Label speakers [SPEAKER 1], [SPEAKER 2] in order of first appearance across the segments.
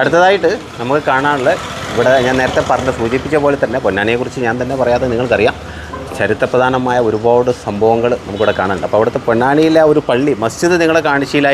[SPEAKER 1] അടുത്തതായിട്ട് നമുക്ക് കാണാനുള്ള ഇവിടെ ഞാൻ നേരത്തെ പറഞ്ഞ് സൂചിപ്പിച്ച പോലെ തന്നെ പൊന്നാനിയെക്കുറിച്ച് ഞാൻ തന്നെ പറയാതെ നിങ്ങൾക്കറിയാം. ചരിത്രപ്രധാനമായ ഒരുപാട് സംഭവങ്ങൾ നമുക്കിവിടെ കാണാനുണ്ട്. അപ്പോൾ അവിടുത്തെ പൊന്നാനിയിലെ ഒരു പള്ളി മസ്ജിദ് നിങ്ങളെ കാണിച്ചില്ല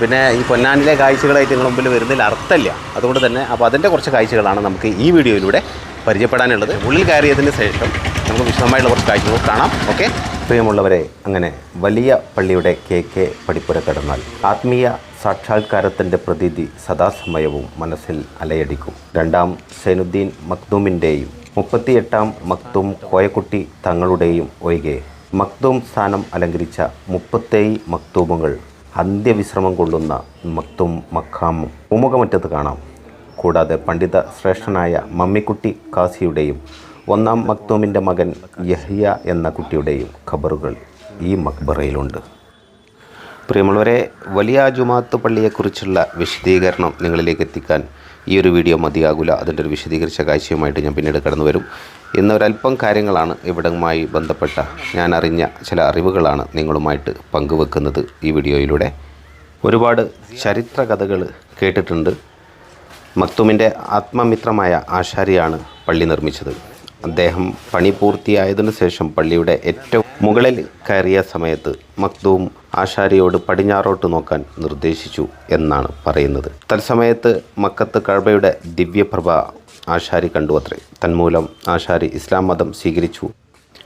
[SPEAKER 1] പിന്നെ ഈ പൊന്നാനിലെ കാഴ്ചകളായിട്ട് നിങ്ങളുടെ മുമ്പിൽ വരുന്നതിൽ അർത്ഥമില്ല. അതുകൊണ്ട് തന്നെ അപ്പോൾ അതിന്റെ കുറച്ച് കാഴ്ചകളാണ് നമുക്ക് ഈ വീഡിയോയിലൂടെ പരിചയപ്പെടാനുള്ളത്. ഉള്ളിൽ കയറിയതിന് ശേഷം നമുക്ക് വിശദമായിട്ടുള്ള കുറച്ച് കാഴ്ചകൾ കാണാം. ഓക്കെ? പ്രിയമുള്ളവരെ അങ്ങനെ വലിയ പള്ളിയുടെ കെ കെ പടിപ്പുര കടന്നാൽ ആത്മീയ സാക്ഷാത്കാരത്തിന്റെ പ്രതീതി സദാസമയവും മനസ്സിൽ അലയടിക്കും. രണ്ടാം സൈനുദ്ദീൻ മക്തൂമിന്റെയും മുപ്പത്തിയെട്ടാം മക്തൂം കോയക്കുട്ടി തങ്ങളുടെയും ഒഴികെ മക്തൂം സ്ഥാനം അലങ്കരിച്ച മുപ്പത്തേഴ് മക്തൂമുകൾ അന്ത്യവിശ്രമം കൊള്ളുന്ന മക്തും മഖാമും ഉമുഖമറ്റത്ത് കാണാം. കൂടാതെ പണ്ഡിത ശ്രേഷ്ഠനായ മമ്മിക്കുട്ടി കാസിയുടെയും ഒന്നാം മക്തൂമിന്റെ മകൻ യഹ്യ എന്ന കുട്ടിയുടെയും ഖബറുകൾ ഈ മക്ബറയിലുണ്ട് പ്രിയമുള്ളവരെ വലിയ ജുമാത്ത് പള്ളിയെക്കുറിച്ചുള്ള വിശദീകരണം നിങ്ങളിലേക്ക് എത്തിക്കാൻ ഈ ഒരു വീഡിയോ മതിയാകില്ല അതിന്റെ ഒരു വിശദീകരിച്ച കാഴ്ചയുമായിട്ട് ഞാൻ പിന്നീട് കടന്നു വരും. ഇന്ന് ഒരല്പം കാര്യങ്ങളാണ് ഇവിടവുമായി ബന്ധപ്പെട്ട ഞാൻ അറിഞ്ഞ ചില അറിവുകളാണ് നിങ്ങളുമായിട്ട് പങ്കുവെക്കുന്നത് ഈ വീഡിയോയിലൂടെ. ഒരുപാട് ചരിത്ര കഥകൾ കേട്ടിട്ടുണ്ട്. മക്തുമിന്റെ ആത്മമിത്രമായ ആശാരിയാണ് പള്ളി നിർമ്മിച്ചത്. അദ്ദേഹം പണി പൂർത്തിയായതിനു ശേഷം പള്ളിയുടെ ഏറ്റവും മുകളിൽ കയറിയ സമയത്ത് മക്തൂം ആശാരിയോട് പടിഞ്ഞാറോട്ട് നോക്കാൻ നിർദ്ദേശിച്ചു എന്നാണ് പറയുന്നത്. തത്സമയത്ത് മക്കത്ത് കഴബയുടെ ദിവ്യപ്രഭ ആശാരി കണ്ടു അത്രേ. തന്മൂലം ആശാരി ഇസ്ലാം മതം സ്വീകരിച്ചു.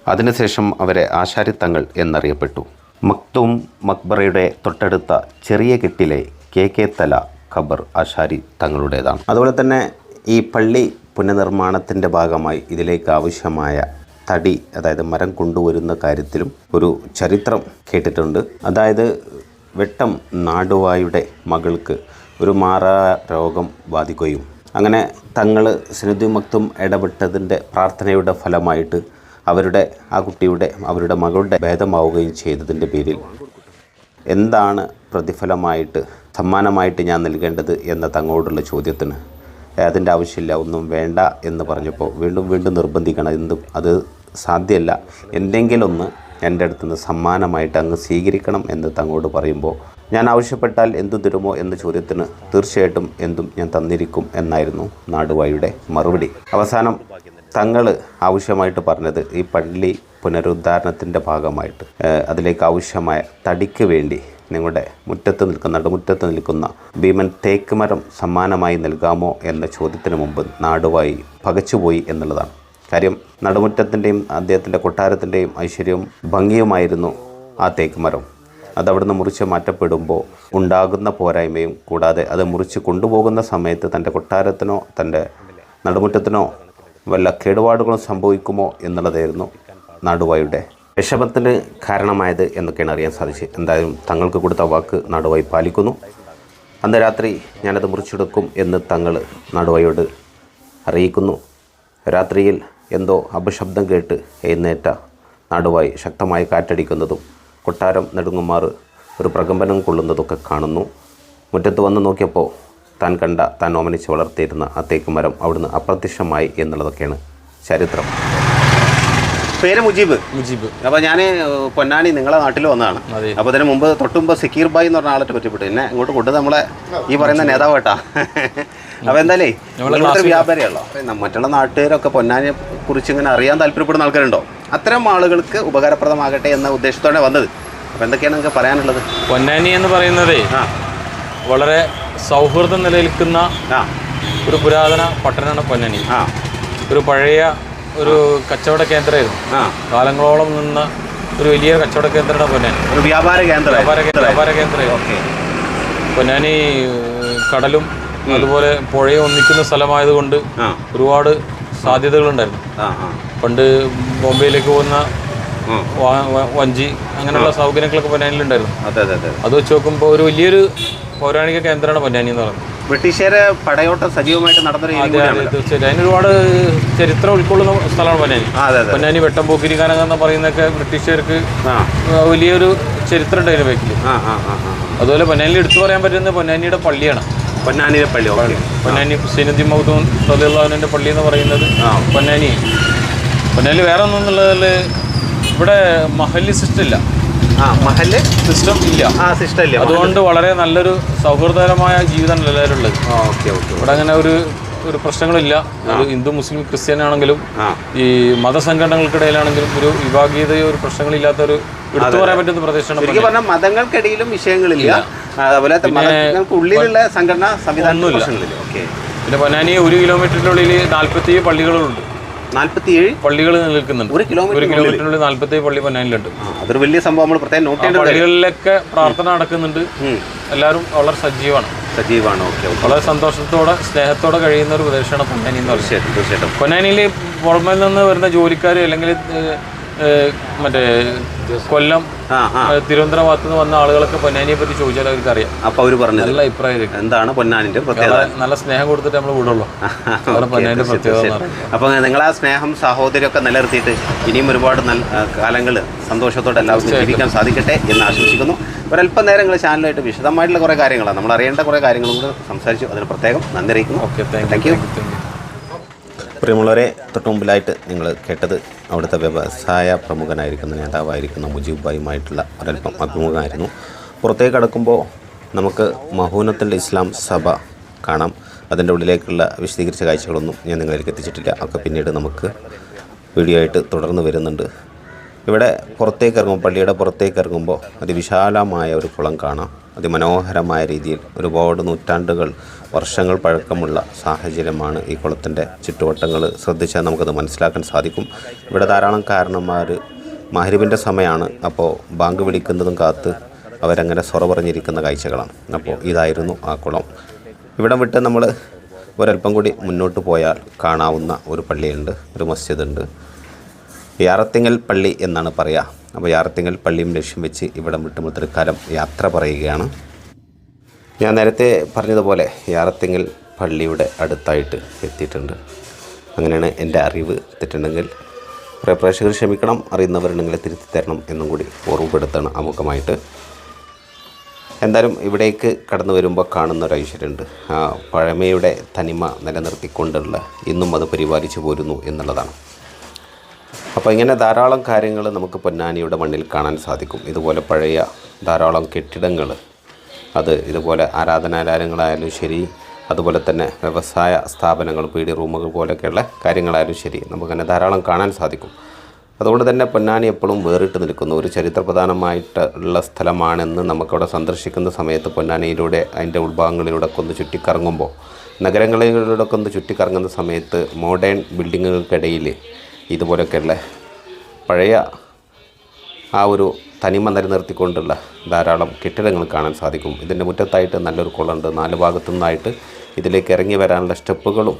[SPEAKER 1] അതിനുശേഷം അവരെ ആശാരി തങ്ങൾ എന്നറിയപ്പെട്ടു. മക്തൂം മക്ബറയുടെ തൊട്ടടുത്ത ചെറിയ കെട്ടിലെ കെ കെ തല ഖബർ ആശാരി തങ്ങളുടേതാണ്. അതുപോലെ തന്നെ ഈ പള്ളി പുനർനിർമ്മാണത്തിന്റെ ഭാഗമായി ഇതിലേക്ക് ആവശ്യമായ തടി അതായത് മരം കൊണ്ടുവരുന്ന കാര്യത്തിലും ഒരു ചരിത്രം കേട്ടിട്ടുണ്ട്. അതായത് വെട്ടം നാടുവായുടെ മകൾക്ക് ഒരു മാറാ രോഗം ബാധിക്കുകയും അങ്ങനെ തങ്ങൾ സിനുദ്ദീൻ മക്തും ഇടപെട്ടതിന്റെ പ്രാർത്ഥനയുടെ ഫലമായിട്ട് അവരുടെ ആ കുട്ടിയുടെ അവരുടെ മകളുടെ ഭേദമാവുകയും ചെയ്തതിന്റെ പേരിൽ എന്താണ് പ്രതിഫലമായിട്ട് സമ്മാനമായിട്ട് ഞാൻ നൽകേണ്ടത് എന്ന തങ്ങളോടുള്ള ചോദ്യത്തിന് "ഏ, അതിന്റെ ആവശ്യമില്ല ഒന്നും വേണ്ട എന്ന് പറഞ്ഞപ്പോൾ വീണ്ടും വീണ്ടും നിർബന്ധിക്കണം. എന്തും അത് സാധ്യമല്ല. എന്തെങ്കിലും ഒന്ന് എന്റെ അടുത്ത് നിന്ന് സമ്മാനമായിട്ട് അങ്ങ് സ്വീകരിക്കണം എന്ന് തങ്ങളോട് പറയുമ്പോൾ ഞാൻ ആവശ്യപ്പെട്ടാൽ എന്തു തരുമോ എന്ന ചോദ്യത്തിന് തീർച്ചയായിട്ടും എന്തും ഞാൻ തന്നിരിക്കും എന്നായിരുന്നു നാടുവായുടെ മറുപടി. അവസാനം തങ്ങൾ ആവശ്യമായിട്ട് പറഞ്ഞത് ഈ പള്ളി പുനരുദ്ധാരണത്തിന്റെ ഭാഗമായിട്ട് അതിലേക്ക് ആവശ്യമായ തടിക്ക് വേണ്ടി നിങ്ങളുടെ മുറ്റത്ത് നിൽക്കുന്ന നടുമുറ്റത്ത് നിൽക്കുന്ന ഭീമൻ തേക്ക് മരം സമ്മാനമായി നൽകാമോ എന്ന ചോദ്യത്തിന് മുമ്പ് നാടുവായി പകച്ചുപോയി എന്നുള്ളതാണ്. കാര്യം നടുമുറ്റത്തിന്റെയും അദ്ദേഹത്തിന്റെ കൊട്ടാരത്തിന്റെയും ഐശ്വര്യവും ഭംഗിയുമായിരുന്നു ആ തേക്ക് മരം അതവിടുന്ന് മുറിച്ച് മാറ്റപ്പെടുമ്പോൾ ഉണ്ടാകുന്ന പോരായ്മയും കൂടാതെ അത് മുറിച്ച് കൊണ്ടുപോകുന്ന സമയത്ത് തന്റെ കൊട്ടാരത്തിനോ തന്റെ നടുമുറ്റത്തിനോ വല്ല കേടുപാടുകളും സംഭവിക്കുമോ എന്നുള്ളതായിരുന്നു നാടുവായുടെ വിഷമത്തിന് കാരണമായത് എന്നൊക്കെയാണ് അറിയാൻ സാധിച്ചത്. എന്തായാലും തങ്ങൾക്ക് കൊടുത്ത വാക്ക് നാടുവായി പാലിക്കുന്നു. അന്ന് രാത്രി ഞാനത് മുറിച്ചെടുക്കും എന്ന് തങ്ങൾ നാടുവായോട് അറിയിക്കുന്നു. രാത്രിയിൽ എന്തോ അപശബ്ദം കേട്ട് എഴുന്നേറ്റ നാടുവായി ശക്തമായി കാറ്റടിക്കുന്നതും കൊട്ടാരം നെടുങ്ങുമാർ ഒരു പ്രകമ്പനം കൊള്ളുന്നതൊക്കെ കാണുന്നു. മുറ്റത്ത് വന്ന് നോക്കിയപ്പോൾ താൻ കണ്ട താൻ ഓമനിച്ച് വളർത്തിയിരുന്ന ആ തേക്ക് അവിടുന്ന് അപ്രത്യക്ഷമായി എന്നുള്ളതൊക്കെയാണ് ചരിത്രം. പേര് മുജീബ്.
[SPEAKER 2] മുജീബ്.
[SPEAKER 1] അപ്പോൾ ഞാൻ പൊന്നാനി നിങ്ങളെ നാട്ടിൽ വന്നതാണ്.
[SPEAKER 2] അപ്പൊ
[SPEAKER 1] അപ്പോൾ അതിന് മുമ്പ് തൊട്ടുമ്പോ സക്കീർ ബായ് എന്ന് പറഞ്ഞ ആളെ പറ്റിപ്പെട്ടു. പിന്നെ ഇങ്ങോട്ട് കൊണ്ട് നമ്മളെ ഈ പറയുന്ന നേതാവ് കേട്ടാ. അപ്പോൾ എന്തായാലേ നിങ്ങളൊരു വ്യാപാരിയാണല്ലോ. മറ്റുള്ള നാട്ടുകാരൊക്കെ പൊന്നാനിയെ കുറിച്ച് ഇങ്ങനെ അറിയാൻ താല്പര്യപ്പെടുന്ന ആൾക്കാരുണ്ടോ? അത്തരം ആളുകൾക്ക് ഉപകാരപ്രദമാകട്ടെ എന്ന ഉദ്ദേശത്തോടെ വന്നത്. അപ്പോൾ എന്തൊക്കെയാണ് നിങ്ങൾക്ക് പറയാനുള്ളത്?
[SPEAKER 2] പൊന്നാനി എന്ന് പറയുന്നതേ വളരെ സൗഹൃദം നിലനിൽക്കുന്ന ഒരു പുരാതന പട്ടണമാണ് പൊന്നാനി. ഒരു പഴയ ഒരു കച്ചവട കേന്ദ്രമായിരുന്നു. കാലങ്ങളോളം നിന്ന ഒരു വലിയ കച്ചവട കേന്ദ്രമാണ് പൊന്നാനി.
[SPEAKER 1] ഒരു വ്യാപാര കേന്ദ്രം.
[SPEAKER 2] വ്യാപാര കേന്ദ്ര വ്യാപാര കേന്ദ്രമായിരുന്നു. പൊന്നാനി കടലും അതുപോലെ പുഴയും ഒന്നിക്കുന്ന സ്ഥലമായതുകൊണ്ട് ഒരുപാട് സാധ്യതകളുണ്ടായിരുന്നു. പണ്ട് ബോംബെയിലേക്ക് പോകുന്ന വഞ്ചി അങ്ങനെയുള്ള സൗകര്യങ്ങളൊക്കെ പൊന്നാനിയിലുണ്ടായിരുന്നു.
[SPEAKER 1] അത്
[SPEAKER 2] വെച്ച് നോക്കുമ്പോൾ ഒരു വലിയൊരു പൗരാണിക കേന്ദ്രമാണ് പൊന്നാനി എന്ന് പറയുന്നത്.
[SPEAKER 1] ബ്രിട്ടീഷുകാരെ പടയോട്ടം സജീവമായിട്ട് നടന്നൊരു
[SPEAKER 2] തീർച്ചയായിട്ടും. അതിന് ഒരുപാട് ചരിത്രം ഉൾക്കൊള്ളുന്ന സ്ഥലമാണ് പൊന്നാനി പൊന്നാനി വെട്ടംപോക്കിരി കാനകം എന്ന് പറയുന്നതൊക്കെ ബ്രിട്ടീഷുകാർക്ക് വലിയൊരു ചരിത്രം ഉണ്ട് അതിന് ബാക്കിൽ അതുപോലെ പൊന്നാനിയിൽ എടുത്തു പറയാൻ പറ്റുന്നത് പൊന്നാനിയുടെ പള്ളിയാണ്.
[SPEAKER 1] പൊന്നാനിയുടെ പള്ളി
[SPEAKER 2] പൊന്നാനി ഹുസൈനുദ്ദീൻ മൗദൂൻ സദുല്ലാഹിന്റെ പള്ളി എന്ന് പറയുന്നത് പൊന്നാനി പൊന്നാനി വേറെ ഒന്നും എന്നുള്ളതിൽ ഇവിടെ മഹല്ലി സിസ്റ്റം ഇല്ല
[SPEAKER 1] ആ മഹൽ?
[SPEAKER 2] സിസ്റ്റം ഇല്ല.
[SPEAKER 1] ആ സിസ്റ്റം ഇല്ല.
[SPEAKER 2] അതുകൊണ്ട് വളരെ നല്ലൊരു സൗഹൃദപരമായ ജീവിതമാണ് എല്ലാവരും ഉള്ളത്?
[SPEAKER 1] ഓക്കെ ഓക്കെ
[SPEAKER 2] ഇവിടെ അങ്ങനെ ഒരു ഒരു പ്രശ്നങ്ങളില്ല. ഒരു ഹിന്ദു മുസ്ലിം ക്രിസ്ത്യൻ ആണെങ്കിലും ഈ മതസംഘടനകൾക്കിടയിലാണെങ്കിലും ഒരു വിഭാഗീയതയോ ഒരു പ്രശ്നങ്ങളില്ലാത്ത ഒരു എടുത്തു പറയാൻ പറ്റുന്ന പ്രദേശമാണ്
[SPEAKER 1] പറഞ്ഞാൽ മതങ്ങൾക്കിടയിലും വിഷയങ്ങളില്ല. അതുപോലെ ഉള്ളിലുള്ള സംഘടന സംവിധാനം പ്രശ്നങ്ങളില്ല.
[SPEAKER 2] പിന്നെ പൊന്നാനി ഒരു കിലോമീറ്ററിനുള്ളിൽ നാൽപ്പത്തി പള്ളികളുണ്ട്.
[SPEAKER 1] നാല്പത്തിയേഴ്
[SPEAKER 2] പള്ളികൾ നിലനിൽക്കുന്നുണ്ട്
[SPEAKER 1] ഒരു
[SPEAKER 2] കിലോമീറ്ററിനുള്ളിൽ നാൽപ്പത്തി പള്ളി പൊന്നാനിലുണ്ട്
[SPEAKER 1] അതൊരു വലിയ സംഭവം നമ്മൾ പ്രത്യേകം നോട്ട്
[SPEAKER 2] ആ
[SPEAKER 1] ചെയ്യേണ്ടത്
[SPEAKER 2] പള്ളികളിലൊക്കെ പ്രാർത്ഥന നടക്കുന്നുണ്ട്. എല്ലാവരും വളരെ സജീവമാണ്.
[SPEAKER 1] സജീവമാണ്. ഓക്കെ
[SPEAKER 2] വളരെ സന്തോഷത്തോടെ സ്നേഹത്തോടെ കഴിയുന്ന ഒരു പ്രദേശമാണ് പൊന്നാനി എന്ന്
[SPEAKER 1] തീർച്ചയായിട്ടും തീർച്ചയായിട്ടും.
[SPEAKER 2] പൊന്നാനിയിൽ പുറമേ നിന്ന് വരുന്ന ജോലിക്കാർ അല്ലെങ്കിൽ മറ്റേ കൊല്ലം തിരുവനന്തപുരം ഭാഗത്ത് നിന്ന് വന്ന ആളുകളൊക്കെ പൊന്നാനിയെ പറ്റി ചോദിച്ചാൽ അവർക്ക് അറിയാം.
[SPEAKER 1] അപ്പൊ അവർ പറഞ്ഞു
[SPEAKER 2] നല്ല അഭിപ്രായം
[SPEAKER 1] എന്താണ് പൊന്നാനിന്റെ പ്രത്യേകത?
[SPEAKER 2] നല്ല സ്നേഹം കൊടുത്തിട്ട് നമ്മൾ വിടുള്ളൂ. അപ്പൊ പൊന്നാനിന്റെ പ്രത്യേകത
[SPEAKER 1] അപ്പോൾ നിങ്ങൾ ആ സ്നേഹം സാഹോദര്യമൊക്കെ നിലനിർത്തിയിട്ട് ഇനിയും ഒരുപാട് നല്ല കാലങ്ങൾ സന്തോഷത്തോടെ എല്ലാവർക്കും ജീവിക്കാൻ സാധിക്കട്ടെ എന്ന് ആശംസിക്കുന്നു. ഒരല്പം നേരം നിങ്ങൾ ചാനലായിട്ട് വിശദമായിട്ടുള്ള കുറേ കാര്യങ്ങളാണ്. നമ്മൾ അറിയേണ്ട കുറേ കാര്യങ്ങളും കൂടെ സംസാരിച്ചു. അതിന് പ്രത്യേകം നന്ദി അറിയിക്കുന്നു.
[SPEAKER 2] ഓക്കെ താങ്ക് യു
[SPEAKER 1] പ്രിയമുള്ളവരെ തൊട്ട് മുമ്പിലായിട്ട് നിങ്ങൾ കേട്ടത് അവിടുത്തെ വ്യവസായ പ്രമുഖനായിരിക്കുന്ന നേതാവായിരിക്കുന്ന മുജീബ് ഭായിയുമായിട്ടുള്ള ഒരല്പം അഭിമുഖമായിരുന്നു. പുറത്തേക്ക് കടക്കുമ്പോൾ നമുക്ക് മഹൂനത്തുൽ ഇസ്ലാം സഭ കാണാം. അതിന്റെ ഉള്ളിലേക്കുള്ള വിശദീകരിച്ച കാഴ്ചകളൊന്നും ഞാൻ നിങ്ങളിലേക്ക് എത്തിച്ചിട്ടില്ല. ഒക്കെ പിന്നീട് നമുക്ക് വീഡിയോ ആയിട്ട് തുടർന്ന് വരുന്നുണ്ട്. ഇവിടെ പുറത്തേക്ക് ഇറങ്ങുമ്പോൾ പള്ളിയുടെ പുറത്തേക്ക് ഇറങ്ങുമ്പോൾ അതിവിശാലമായ ഒരു കുളം കാണാം. അതിമനോഹരമായ രീതിയിൽ ഒരുപാട് നൂറ്റാണ്ടുകൾ വർഷങ്ങൾ പഴക്കമുള്ള സാഹചര്യമാണ് ഈ കുളത്തിന്റെ ചുറ്റുവട്ടങ്ങൾ. ശ്രദ്ധിച്ചാൽ നമുക്കത് മനസ്സിലാക്കാൻ സാധിക്കും. ഇവിടെ ധാരാളം കാരണന്മാർ മഹരിബിന്റെ സമയമാണ് അപ്പോൾ ബാങ്ക് വിളിക്കുന്നതും കാത്ത് അവരങ്ങനെ സൊറ പറഞ്ഞിരിക്കുന്ന കാഴ്ചകളാണ്. അപ്പോൾ ഇതായിരുന്നു ആ കുളം. ഇവിടെ വിട്ട് നമ്മൾ ഒരല്പം കൂടി മുന്നോട്ട് പോയാൽ കാണാവുന്ന ഒരു പള്ളിയുണ്ട് ഒരു മസ്ജിദ് ഉണ്ട് യാറത്തിങ്ങൽ പള്ളി എന്നാണ് പറയുക അപ്പോൾ യാറത്തിങ്ങൽ പള്ളിയും ലക്ഷ്യം വെച്ച് ഇവിടം വിട്ട് തൃക്കാലം യാത്ര പറയുകയാണ്. ഞാൻ നേരത്തെ പറഞ്ഞതുപോലെ യാറത്തിങ്ങൽ പള്ളിയുടെ അടുത്തായിട്ട് എത്തിയിട്ടുണ്ട്. അങ്ങനെയാണ് എന്റെ അറിവ് തെറ്റുണ്ടെങ്കിൽ കുറേ പ്രേക്ഷകർ ക്ഷമിക്കണം അറിയുന്നവരുണ്ടെങ്കിൽ തിരുത്തി തരണം എന്നും കൂടി ഓർമ്മപ്പെടുത്തണം അമുഖമായിട്ട്. എന്തായാലും ഇവിടേക്ക് കടന്നു വരുമ്പോൾ കാണുന്ന ഒരു ഐശ്വര്യമുണ്ട് ആ പഴമയുടെ തനിമ നിലനിർത്തിക്കൊണ്ടുള്ള ഇന്നും അത് പരിപാലിച്ചു പോരുന്നു എന്നുള്ളതാണ്. അപ്പോൾ ഇങ്ങനെ ധാരാളം കാര്യങ്ങൾ നമുക്ക് പൊന്നാനിയുടെ മണ്ണിൽ കാണാൻ സാധിക്കും. ഇതുപോലെ പഴയ ധാരാളം കെട്ടിടങ്ങൾ അത് ഇതുപോലെ ആരാധനാലയങ്ങളായാലും ശരി അതുപോലെ തന്നെ വ്യവസായ സ്ഥാപനങ്ങൾ പീഡി റൂമുകൾ പോലെയൊക്കെയുള്ള കാര്യങ്ങളായാലും ശരി നമുക്കങ്ങനെ ധാരാളം കാണാൻ സാധിക്കും. അതുകൊണ്ട് തന്നെ പൊന്നാനി എപ്പോഴും വേറിട്ട് നിൽക്കുന്നു ഒരു ചരിത്രപ്രധാനമായിട്ടുള്ള സ്ഥലമാണെന്ന് നമുക്കവിടെ സന്ദർശിക്കുന്ന സമയത്ത് പൊന്നാനിയിലൂടെ അതിന്റെ ഉൾഭാഗങ്ങളിലൂടെ ഒന്ന് ചുറ്റിക്കറങ്ങുമ്പോൾ നഗരങ്ങളിലൂടെ ഒന്ന് ചുറ്റിക്കറങ്ങുന്ന സമയത്ത് മോഡേൺ ബിൽഡിങ്ങുകൾക്കിടയിൽ ഇതുപോലെയൊക്കെയുള്ള പഴയ ആ ഒരു തനിമ നിലനിർത്തിക്കൊണ്ടുള്ള ധാരാളം കെട്ടിടങ്ങൾ കാണാൻ സാധിക്കും. ഇതിന്റെ മുറ്റത്തായിട്ട് നല്ലൊരു കുളമുണ്ട്. നാല് ഭാഗത്തു നിന്നായിട്ട് ഇതിലേക്ക് ഇറങ്ങി വരാനുള്ള സ്റ്റെപ്പുകളും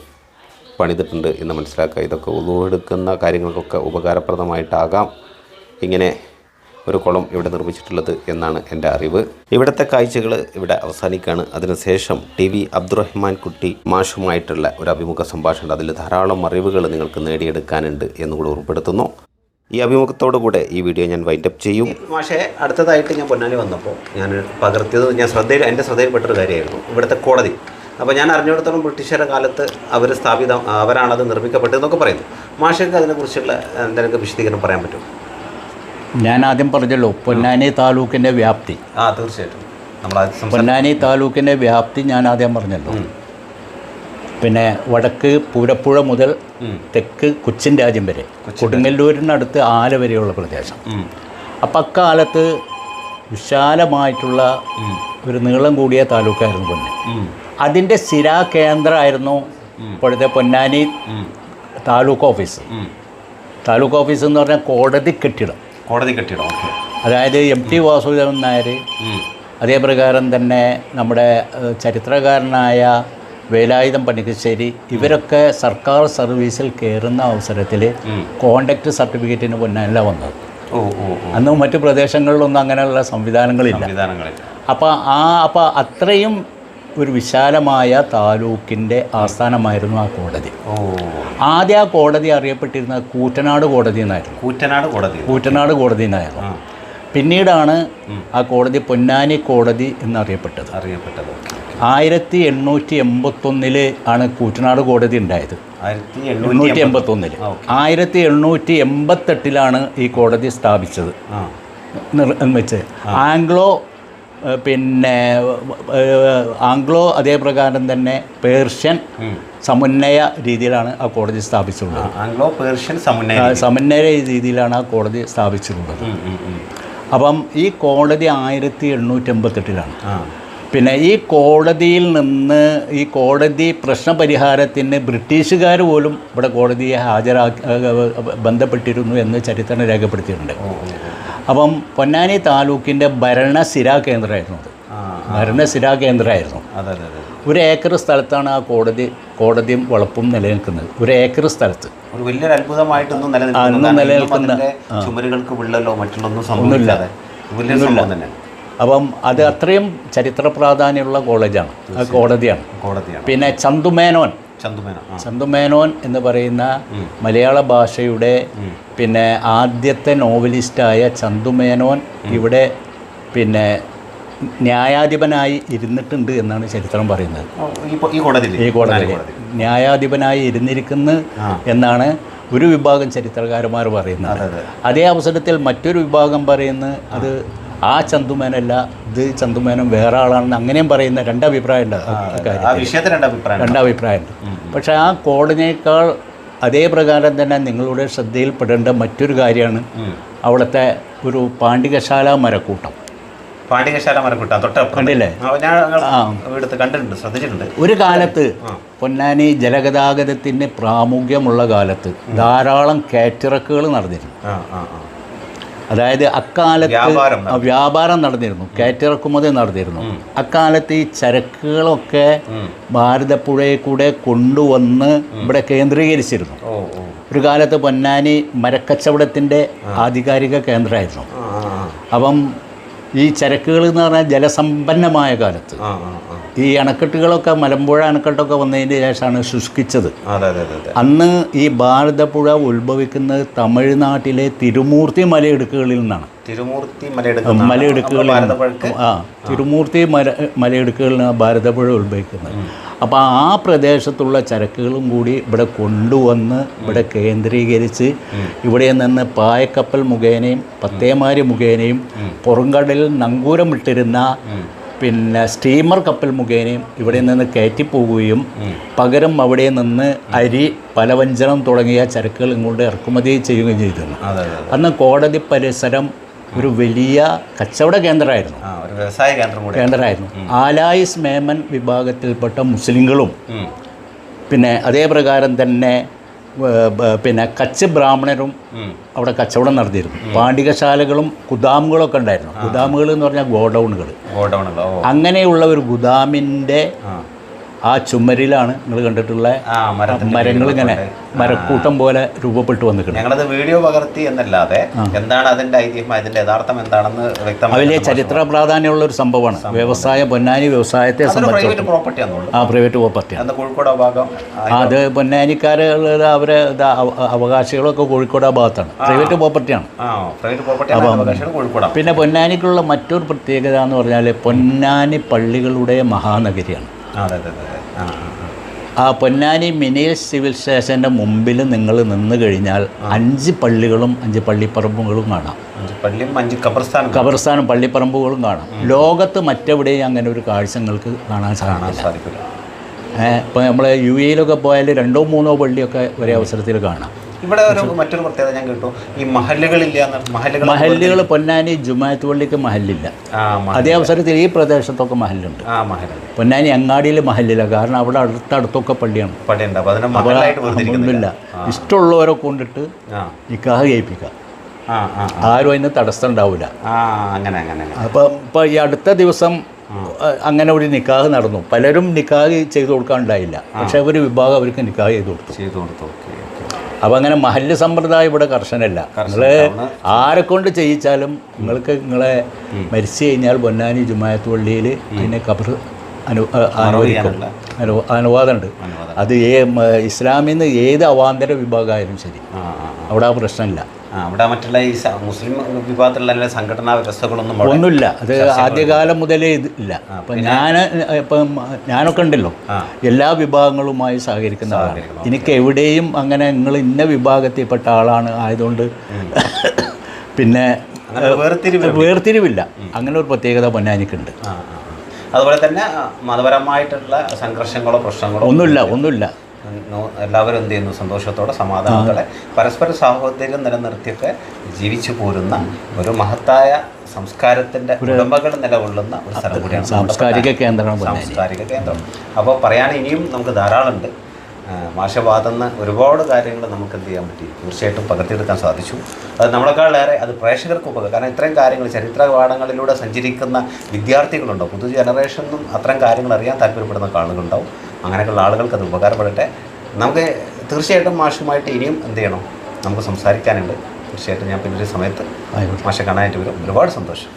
[SPEAKER 1] പണിതിട്ടുണ്ട് എന്ന് മനസ്സിലാക്കുക. ഇതൊക്കെ ഉളുവെടുക്കുന്ന കാര്യങ്ങൾക്കൊക്കെ ഉപകാരപ്രദമായിട്ടാകാം. ഇങ്ങനെ ഒരു കുളം ഇവിടെ നിർമ്മിച്ചിട്ടുള്ളത് എന്നാണ് എന്റെ അറിവ്. ഇവിടുത്തെ കാഴ്ചകൾ ഇവിടെ അവസാനിക്കുകയാണ് അതിനുശേഷം ടി വി അബ്ദുറഹ്മാൻ കുട്ടി മാഷുമായിട്ടുള്ള ഒരു അഭിമുഖ സംഭാഷണം. അതിൽ ധാരാളം അറിവുകൾ നിങ്ങൾക്ക് നേടിയെടുക്കാനുണ്ട് എന്നുകൂടി ഉൾപ്പെടുത്തുന്നു ഈ അഭിമുഖത്തോടു കൂടെ ഈ വീഡിയോ ഞാൻ വൈൻഡപ്പ് ചെയ്യും. പക്ഷേ അടുത്തതായിട്ട് ഞാൻ പൊന്നാനി വന്നപ്പോൾ ഞാൻ പകർത്തിയത് ഞാൻ ശ്രദ്ധയിൽ എന്റെ ശ്രദ്ധയിൽപ്പെട്ടൊരു കാര്യമായിരുന്നു. ഇവിടുത്തെ കോടതി. അപ്പോൾ ഞാൻ അറിഞ്ഞിടത്തോളം ബ്രിട്ടീഷുകാരുടെ കാലത്ത് അവർ സ്ഥാപിതം അവരാണത് നിർമ്മിക്കപ്പെട്ടതെന്നൊക്കെ പറയുന്നു. മാഷയ്ക്ക് അതിനെക്കുറിച്ചുള്ള എന്തെങ്കിലും വിശദീകരണം പറയാൻ പറ്റും
[SPEAKER 3] ഞാൻ ആദ്യം പറഞ്ഞല്ലോ പൊന്നാനി താലൂക്കിന്റെ വ്യാപ്തി.
[SPEAKER 1] ആ തീർച്ചയായിട്ടും.
[SPEAKER 3] പൊന്നാനി താലൂക്കിന്റെ വ്യാപ്തി ഞാൻ ആദ്യം പറഞ്ഞല്ലോ പിന്നെ വടക്ക് പൂരപ്പുഴ മുതൽ തെക്ക് കൊച്ചിൻ രാജ്യം വരെ കൊടുങ്ങല്ലൂരിനടുത്ത് ആല വരെയുള്ള പ്രദേശം. അപ്പം അക്കാലത്ത് വിശാലമായിട്ടുള്ള ഒരു നീളം കൂടിയ താലൂക്കായിരുന്നു പൊന്നെ അതിന്റെ സ്ഥിരാകേന്ദ്രമായിരുന്നു ഇപ്പോഴത്തെ പൊന്നാനി താലൂക്ക് ഓഫീസ്. താലൂക്ക് ഓഫീസ് എന്ന് പറഞ്ഞാൽ കോടതി കെട്ടിടം.
[SPEAKER 1] കോടതി കെട്ടിടം ഓക്കെ
[SPEAKER 3] അതായത് എം ടി വാസുദേവൻ നായർ അതേപ്രകാരം തന്നെ നമ്മുടെ ചരിത്രകാരനായ വേലായുധം പണിക്കശ്ശേരി ഇവരൊക്കെ സർക്കാർ സർവീസിൽ കയറുന്ന അവസരത്തിൽ കോണ്ടാക്ട് സർട്ടിഫിക്കറ്റിന് പൊന്നല്ല വന്നത്. അന്ന് മറ്റു പ്രദേശങ്ങളിലൊന്നും അങ്ങനെയുള്ള സംവിധാനങ്ങളില്ല. അപ്പോൾ ആ അപ്പോൾ അത്രയും ഒരു വിശാലമായ താലൂക്കിന്റെ ആസ്ഥാനമായിരുന്നു ആ കോടതി.
[SPEAKER 1] ഓ.
[SPEAKER 3] ആദ്യം ആ കോടതി അറിയപ്പെട്ടിരുന്നത് കൂറ്റനാട് കോടതി എന്നായിരുന്നു.
[SPEAKER 1] കൂറ്റനാട് കോടതി.
[SPEAKER 3] കൂറ്റനാട് കോടതി എന്നായിരുന്നു. പിന്നീടാണ് ആ കോടതി പൊന്നാനി കോടതി എന്നറിയപ്പെട്ടത്.
[SPEAKER 1] അറിയപ്പെട്ടത്.
[SPEAKER 3] ആയിരത്തി എണ്ണൂറ്റി എൺപത്തൊന്നിൽ ആണ് കൂറ്റനാട് കോടതി ഉണ്ടായത്. എണ്ണൂറ്റി
[SPEAKER 1] എൺപത്തൊന്നിൽ
[SPEAKER 3] ആയിരത്തി എണ്ണൂറ്റി എൺപത്തെട്ടിലാണ് ഈ കോടതി സ്ഥാപിച്ചത്.
[SPEAKER 1] ആ.
[SPEAKER 3] നിർമ്മിച്ച് ആംഗ്ലോ പിന്നെ ആംഗ്ലോ അതേ പ്രകാരം തന്നെ പേർഷ്യൻ സമന്വയ രീതിയിലാണ് ആ കോടതി സ്ഥാപിച്ചിട്ടുള്ളത്.
[SPEAKER 1] ആംഗ്ലോ പേർഷ്യൻ സമന്വയ
[SPEAKER 3] സമന്വയ രീതിയിലാണ് ആ കോടതി സ്ഥാപിച്ചിട്ടുള്ളത്. അപ്പം ഈ കോടതി ആയിരത്തി എണ്ണൂറ്റി എൺപത്തെട്ടിലാണ് പിന്നെ ഈ കോടതിയിൽ നിന്ന് ഈ കോടതി പ്രശ്നപരിഹാരത്തിന് ബ്രിട്ടീഷുകാർ പോലും ഇവിടെ കോടതിയെ ഹാജരാക്കി ബന്ധപ്പെട്ടിരുന്നു എന്ന് ചരിത്രം രേഖപ്പെടുത്തിയിട്ടുണ്ട്. അപ്പം പൊന്നാനി താലൂക്കിന്റെ ഭരണസിരാ കേന്ദ്രമായിരുന്നു അത്. ഭരണസിരാ കേന്ദ്രമായിരുന്നു. ഒരു ഏക്കർ സ്ഥലത്താണ് ആ കോടതി കോടതിയും വളപ്പും നിലനിൽക്കുന്നത്. ഒരു ഏക്കർ സ്ഥലത്ത്.
[SPEAKER 1] ഒരു വലിയൊരു അത്ഭുതമായിട്ടൊന്നും നിലനിൽക്കുന്ന- ചുമരുകൾക്ക് വിള്ളലോ മറ്റുള്ളൊന്നും സംഭവം
[SPEAKER 3] അപ്പം അത് അത്രയും ചരിത്ര പ്രാധാന്യമുള്ള കോളേജാണ്. കോടതിയാണ്.
[SPEAKER 1] കോടതിയാണ്.
[SPEAKER 3] പിന്നെ ചന്തുമേനോൻ ചന്തുമേനോൻ എന്ന് പറയുന്ന മലയാള ഭാഷയുടെ പിന്നെ ആദ്യത്തെ നോവലിസ്റ്റായ ചന്തുമേനോൻ ഇവിടെ പിന്നെ ന്യായാധിപനായി ഇരുന്നിട്ടുണ്ട് എന്നാണ് ചരിത്രം പറയുന്നത്.
[SPEAKER 1] ഈ കോടതിയിൽ.
[SPEAKER 3] കോടതി ന്യായാധിപനായി ഇരുന്നിരിക്കുന്നു എന്നാണ് ഒരു വിഭാഗം ചരിത്രകാരന്മാർ പറയുന്നത്.
[SPEAKER 1] അതേ
[SPEAKER 3] അവസരത്തിൽ മറ്റൊരു വിഭാഗം പറയുന്നത് അത് ആ ചന്തുമേനല്ല ഇത് ചന്തുമേനം വേറെ ആളാണെന്ന് അങ്ങനെയും പറയുന്ന രണ്ടഭിപ്രായമുണ്ട് രണ്ടഭിപ്രായമുണ്ട്. പക്ഷേ ആ കോളിനേക്കാൾ അതേ പ്രകാരം തന്നെ നിങ്ങളുടെ ശ്രദ്ധയിൽപ്പെടേണ്ട മറ്റൊരു കാര്യമാണ് അവിടുത്തെ ഒരു പാണ്ഡികശാല മരക്കൂട്ടം.
[SPEAKER 1] പാണ്ഡികശാല മരക്കൂട്ടം തൊട്ടപ്പുറം
[SPEAKER 3] കണ്ടില്ലേ?
[SPEAKER 1] കണ്ടിട്ടുണ്ട് ശ്രദ്ധിച്ചിട്ടുണ്ട്.
[SPEAKER 3] ഒരു കാലത്ത് പൊന്നാനി ജലഗതാഗതത്തിന് പ്രാമുഖ്യമുള്ള കാലത്ത് ധാരാളം കേറ്ററക്കുകൾ നടന്നിരുന്നു. അതായത് അക്കാലത്ത്
[SPEAKER 1] വ്യാപാരം
[SPEAKER 3] നടന്നിരുന്നു. കയറ്റിറക്കുമതി നടന്നിരുന്നു. അക്കാലത്ത് ഈ ചരക്കുകളൊക്കെ ഭാരതപ്പുഴയിൽ കൂടെ കൊണ്ടുവന്ന് ഇവിടെ കേന്ദ്രീകരിച്ചിരുന്നു. ഒരു കാലത്ത് പൊന്നാനി മരക്കച്ചവടത്തിന്റെ ആധികാരിക കേന്ദ്രമായിരുന്നു. അപ്പം ഈ ചരക്കുകൾ എന്ന് പറഞ്ഞാൽ ജലസമ്പന്നമായ കാലത്ത്. ഈ അണക്കെട്ടുകളൊക്കെ മലമ്പുഴ അണക്കെട്ടൊക്കെ വന്നതിന് ശേഷമാണ് ശുഷ്കിച്ചത്. അന്ന് ഈ ഭാരതപ്പുഴ ഉത്ഭവിക്കുന്നത് തമിഴ്നാട്ടിലെ തിരുമൂർത്തി മലയിടുക്കുകളിൽ നിന്നാണ്.
[SPEAKER 1] തിരുമൂർത്തി
[SPEAKER 3] മലയിടുക്കുകളിൽ ആ തിരുമൂർത്തി മല മലയിടുക്കുകളിൽ നിന്നാണ് ഭാരതപ്പുഴ ഉത്ഭവിക്കുന്നത്. അപ്പോൾ ആ പ്രദേശത്തുള്ള ചരക്കുകളും കൂടി ഇവിടെ കൊണ്ടുവന്ന് ഇവിടെ കേന്ദ്രീകരിച്ച് ഇവിടെ നിന്ന് പായക്കപ്പൽ മുഖേനയും പത്തേമാരി മുഖേനയും പുറംകടലിൽ നങ്കൂരം ഇട്ടിരുന്ന പിന്നെ സ്റ്റീമർ കപ്പൽ മുഖേനയും ഇവിടെ നിന്ന് കയറ്റിപ്പോവുകയും പകരം അവിടെ നിന്ന് അരി പലവ്യഞ്ജനം തുടങ്ങിയ ചരക്കുകൾ ഇങ്ങോട്ട് ഇറക്കുമതി ചെയ്യുകയും ചെയ്തിരുന്നു. അന്ന് കോടതി പരിസരം ഒരു വലിയ കച്ചവട കേന്ദ്രമായിരുന്നു.
[SPEAKER 1] വ്യവസായ കേന്ദ്രം
[SPEAKER 3] കേന്ദ്രമായിരുന്നു. ആലായിസ് മേമൻ വിഭാഗത്തിൽപ്പെട്ട മുസ്ലിങ്ങളും പിന്നെ അതേ പ്രകാരം തന്നെ പിന്നെ കച്ച് ബ്രാഹ്മണരും അവിടെ കച്ചവടം നടത്തിയിരുന്നു. പാണ്ഡികശാലകളും ഗുദാമുകളൊക്കെ ഉണ്ടായിരുന്നു. ഗുദാമുകൾ എന്ന് പറഞ്ഞാൽ ഗോഡൗണുകൾ.
[SPEAKER 1] ഗോഡൗണുകൾ
[SPEAKER 3] അങ്ങനെയുള്ള ഒരു ഗുദാമിന്റെ
[SPEAKER 1] ആ
[SPEAKER 3] ചുമരിലാണ് നിങ്ങൾ കണ്ടിട്ടുള്ള മരങ്ങൾ ഇങ്ങനെ മരക്കൂട്ടം. പോലെ രൂപപ്പെട്ടു വന്നിട്ടുണ്ട്
[SPEAKER 1] ഞങ്ങളത് വീഡിയോ പകർത്തി എന്നല്ലാതെ എന്താണ് അതിന്റെ ഐതിഹ്യം? അതിന്റെ യഥാർത്ഥം എന്താണെന്ന് വ്യക്തമായി
[SPEAKER 3] വലിയ ചരിത്ര പ്രാധാന്യമുള്ള ഒരു സംഭവമാണ്. വ്യവസായ പൊന്നാനി വ്യവസായത്തെ ആ പ്രൈവറ്റ്
[SPEAKER 1] പ്രോപ്പർട്ടി കോഴിക്കോട് ഭാഗം?
[SPEAKER 3] അത് പൊന്നാനിക്കാര് അവരെ അവകാശികളൊക്കെ കോഴിക്കോട് ആ ഭാഗത്താണ്. പ്രൈവറ്റ് പ്രോപ്പർട്ടിയാണ് പിന്നെ പൊന്നാനിക്കുള്ള മറ്റൊരു പ്രത്യേകത എന്ന് പറഞ്ഞാൽ പൊന്നാനി പള്ളികളുടെ മഹാനഗരിയാണ്.
[SPEAKER 1] അതെ അതെ. ആ
[SPEAKER 3] പൊന്നാനി മിനി സിവിൽ സ്റ്റേഷന്റെ മുമ്പിൽ നിങ്ങൾ നിന്ന് കഴിഞ്ഞാൽ അഞ്ച് പള്ളികളും അഞ്ച് പള്ളിപ്പറമ്പുകളും കാണാം.
[SPEAKER 1] അഞ്ച് പള്ളിയും അഞ്ച് കബർസ്ഥാനം
[SPEAKER 3] കബർസ്ഥാനം പള്ളിപ്പറമ്പുകളും കാണാം. ലോകത്ത് മറ്റെവിടെയും അങ്ങനെ ഒരു കാഴ്ച നിങ്ങൾക്ക് കാണാൻ സാധിക്കില്ല. ഇപ്പോൾ നമ്മൾ യു എയിലൊക്കെ പോയാൽ രണ്ടോ മൂന്നോ പള്ളിയൊക്കെ ഒരേ അവസരത്തിൽ കാണാം.
[SPEAKER 1] ഇവിടെ ഒരു മറ്റൊരു പ്രത്യേകത ഞാൻ കേട്ടു. ഈ മഹല്ലുകളില്ല മഹല്ലുകൾ
[SPEAKER 3] മഹല്ലുകൾ പൊന്നാനി ജുമാത്ത് പള്ളിക്ക് മഹല്ലില്ല. അതേ അവസരത്തിൽ ഈ പ്രദേശത്തൊക്കെ മഹല്ലുണ്ട്.
[SPEAKER 1] മഹല്ല്.
[SPEAKER 3] പൊന്നാനി അങ്ങാടിയിൽ മഹല്ലില്ല. കാരണം അവിടെ അടുത്തടുത്തൊക്കെ പള്ളിയാണ്.
[SPEAKER 1] പള്ളിയുണ്ട്.
[SPEAKER 3] ഇഷ്ടമുള്ളവരെ കൊണ്ടിട്ട് നിക്കാഹ്
[SPEAKER 1] ആ
[SPEAKER 3] ആരും അതിന് തടസ്സം ഉണ്ടാവില്ല അപ്പം ഇപ്പോൾ ഈ അടുത്ത ദിവസം അങ്ങനെ ഒരു നിക്കാഹ് നടന്നു. പലരും നിക്കാഹ് ചെയ്തു കൊടുക്കാനുണ്ടായില്ല. പക്ഷെ ഒരു വിഭാഗം അവർക്ക് നിക്കാഹ് ചെയ്തു കൊടുത്തു.
[SPEAKER 1] ചെയ്തു കൊടുത്തു.
[SPEAKER 3] അപ്പം അങ്ങനെ മഹല്ല് സമ്പ്രദായം ഇവിടെ കർശനല്ല. നിങ്ങൾ ആരെ കൊണ്ട് ചെയ്യിച്ചാലും നിങ്ങൾക്ക് നിങ്ങളെ മരിച്ചു കഴിഞ്ഞാൽ പൊന്നാനി ജുമായത്ത് പള്ളിയിൽ അതിനെ കബർ അനു അനുവദിക്കും. അനു അനുവാദമുണ്ട്.
[SPEAKER 1] അനുവാദം.
[SPEAKER 3] അത് ഏ ഇസ്ലാമിൽ നിന്ന് ഏത് അവാന്തര വിഭാഗമായാലും ശരി. അവിടെ ആ പ്രശ്നമില്ല.
[SPEAKER 1] അവിടെ മറ്റുള്ള ഈ മുസ്ലിം വിഭാഗത്തിലുള്ള എല്ലാ സംഘടനാ വ്യവസ്ഥകളൊന്നും
[SPEAKER 3] ഒന്നുമില്ല. അത് ആദ്യകാലം മുതലേ ഇത് ഇല്ല. അപ്പം ഞാൻ ഇപ്പം ഞാനൊക്കെ ഉണ്ടല്ലോ. എല്ലാ വിഭാഗങ്ങളുമായി സഹകരിക്കുന്നതാണ് എനിക്ക് എവിടെയും അങ്ങനെ നിങ്ങൾ ഇന്ന വിഭാഗത്തിൽപ്പെട്ട ആളാണ് ആയതുകൊണ്ട് പിന്നെ വേർതിരിവില്ല. അങ്ങനെ ഒരു പ്രത്യേകത പൊന്നാനിക്കുണ്ട്.
[SPEAKER 1] അതുപോലെ തന്നെ മതപരമായിട്ടുള്ള സംഘർഷങ്ങളോ പ്രശ്നങ്ങളോ
[SPEAKER 3] ഒന്നുമില്ല. ഒന്നുമില്ല.
[SPEAKER 1] എല്ലാവരും എന്ത് ചെയ്യുന്നു? സന്തോഷത്തോടെ സമാധാനത്തോടെ പരസ്പര സാഹോദര്യം നിലനിർത്തിയൊക്കെ ജീവിച്ചു പോരുന്ന ഒരു മഹത്തായ സംസ്കാരത്തിന്റെ ഉടമകൾ നിലകൊള്ളുന്ന ഒരു സ്ഥലം കൂടിയാണ്
[SPEAKER 3] സാംസ്കാരിക കേന്ദ്രം
[SPEAKER 1] സാംസ്കാരിക കേന്ദ്രം. അപ്പോൾ പറയാൻ ഇനിയും നമുക്ക് ധാരാളമുണ്ട്. മാഷവാദെന്ന് ഒരുപാട് കാര്യങ്ങൾ നമുക്ക് എന്ത് ചെയ്യാൻ പറ്റി? തീർച്ചയായിട്ടും പകർത്തിയെടുക്കാൻ സാധിച്ചു. അത് നമ്മളെക്കാളേറെ അത് പ്രേക്ഷകർക്ക് ഉപകാരം. കാരണം ഇത്രയും കാര്യങ്ങൾ ചരിത്ര പാഠങ്ങളിലൂടെ സഞ്ചരിക്കുന്ന വിദ്യാർത്ഥികളുണ്ടോ? പുതു ജനറേഷനും അത്തരം കാര്യങ്ങൾ അറിയാൻ താല്പര്യപ്പെടുന്ന ആളുകളുണ്ടാവും അങ്ങനെയൊക്കെയുള്ള ആളുകൾക്ക് അത് ഉപകാരപ്പെടട്ടെ. നമുക്ക് തീർച്ചയായിട്ടും മാഷുമായിട്ട് ഇനിയും എന്ത് ചെയ്യണം? നമുക്ക് സംസാരിക്കാനുണ്ട്. തീർച്ചയായിട്ടും ഞാൻ പിന്നൊരു സമയത്ത് മാഷെ കാണാനായിട്ട് വരും. ഒരുപാട് സന്തോഷം.